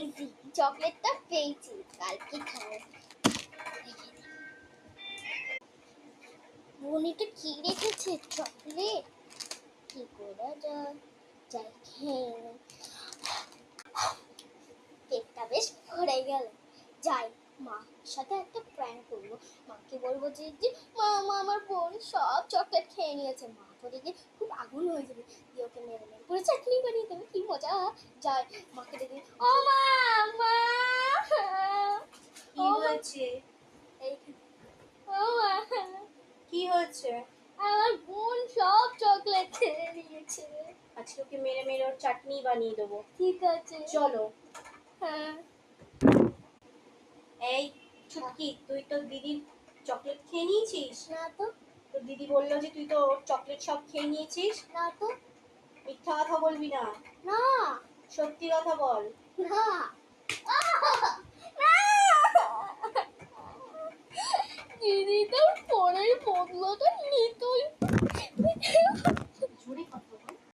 যে চকলেটটা পেয়েছি, কালকে খাব। বনিটা কি রেখেছে? চকলেট? কি করা যায়? যাই খেয়ে। পেটটা বেশ ভরে গেল। যাই, মার সাথে একটা প্র্যাঙ্ক করব। মাকে বলব যে যে মা মা আমার বোন সব চকলেট খেয়ে নিয়েছে। মা তো দেখে খুব আগুন হয়ে যাবে। দিয়ে ওকে মেরে মেরে পুরো চাটনি বানিয়ে দেবে। কি মজা। যাই মাকে দেখে ও মা মা কি হয়েছে? ও মা। কি হয়েছে আমার বোন সব চকলেট খেয়ে নিয়েছে। আজকে ওকে মেরে মেরে ওর চাটনি বানিয়ে দেবো। ঠিক আছে। চলো। হ্যাঁ। এই ছুটকি তুই তো দিদির চকলেট খেয়ে নিয়েছিস? না তো। তো দিদি বলল যে তুই তো চকলেট সব খেয়ে নিয়েছিস। না তো। মিথ্যা কথা বলবি না। না। সত্যি কথা বল। না। দিদি তো ফোনের বদলাটা